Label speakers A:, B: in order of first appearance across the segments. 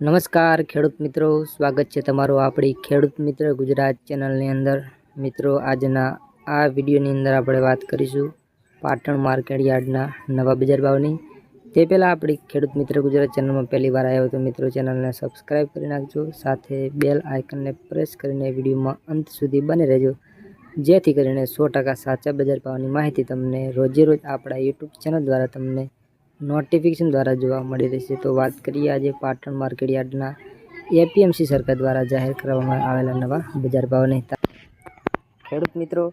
A: નમસ્કાર ખેડૂત મિત્રો, સ્વાગત છે તમારું આપણી ખેડૂત મિત્ર ગુજરાત ચેનલની અંદર. મિત્રો, આજના આ વિડીયોની અંદર આપણે વાત કરીશું પાટણ માર્કેટ યાર્ડના નવા બજાર ભાવની. તે પહેલાં આપણી ખેડૂત મિત્ર ગુજરાત ચેનલમાં પહેલી વાર આવ્યો તો મિત્રો ચેનલને સબસ્ક્રાઈબ કરી નાખજો, સાથે બેલ આઇકનને પ્રેસ કરીને વિડીયોમાં અંત સુધી બને રહેજો. જેથી કરીને સો સાચા બજાર ભાવની માહિતી તમને રોજે રોજ આપણા યુટ્યુબ ચેનલ દ્વારા તમને નોટિફિકેશન દ્વારા જોવા મળી રહેશે તો વાત કરીએ આજે પાટણ માર્કેટ યાર્ડના એપીએમસી સરકાર દ્વારા જાહેર કરવામાં આવેલા નવા બજાર ભાવની. ખેડૂત મિત્રો,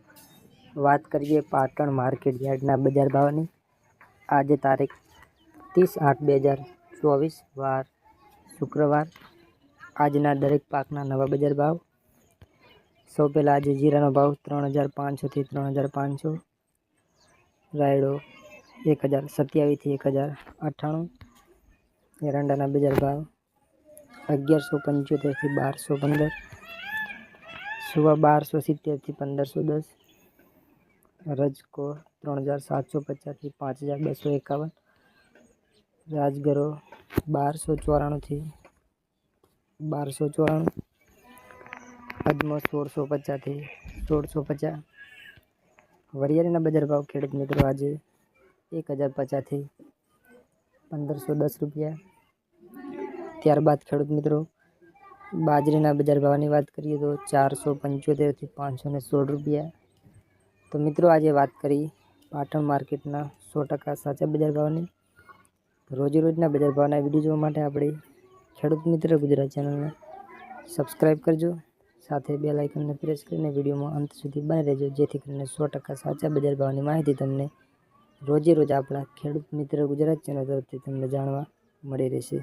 A: વાત કરીએ પાટણ માર્કેટ યાર્ડના બજાર ભાવની. આજે તારીખ ત્રીસ આઠ બે હજાર ચોવીસ, વાર શુક્રવાર. આજના દરેક પાકના નવા બજાર ભાવ. સૌ પહેલાં આજે જીરાનો ભાવ ત્રણ હજાર પાંચસોથી ત્રણ હજાર પાંચસો. રાયડો એક હજાર સત્યાવીસથી એક હજાર અઠ્ઠાણું એરંડાના બજાર ભાવ અગિયારસો પંચોતેરથી બારસો પંદર સુવા બારસો સિત્તેરથી પંદરસો દસ રજકો ત્રણ હજાર સાતસો પચાસથી પાંચ હજાર બસો એકાવન રાજગરો બારસો ચોરાણુંથી બારસો ચોરાણું અજમો સોળસો પચાસથી સોળસો પચાસ વરિયાળીના બજાર ભાવ ખેડૂત મિત્રો આજે એક હજાર પચાસથી પંદરસો દસ રૂપિયા ત્યારબાદ ખેડૂત મિત્રો બાજરીના બજાર ભાવની વાત કરીએ તો ચારસો પંચોતેરથી પાંચસો ને સોળ રૂપિયા તો મિત્રો આજે વાત કરી પાટણ માર્કેટના સો ટકા સાચા બજાર ભાવની રોજે રોજના બજાર ભાવના વિડીયો જોવા માટે આપણી ખેડૂત મિત્ર ગુજરાત ચેનલને સબસ્ક્રાઈબ કરજો સાથે બે લાઇકનને પ્રેસ કરીને વિડીયોમાં અંત સુધી બને રહેજો જેથી કરીને સો ટકા સાચા બજાર ભાવની માહિતી તમને રોજે રોજ આપણા ખેડૂત મિત્ર ગુજરાત ચેનલ તરફથી તમને જાણવા મળી રહેશે.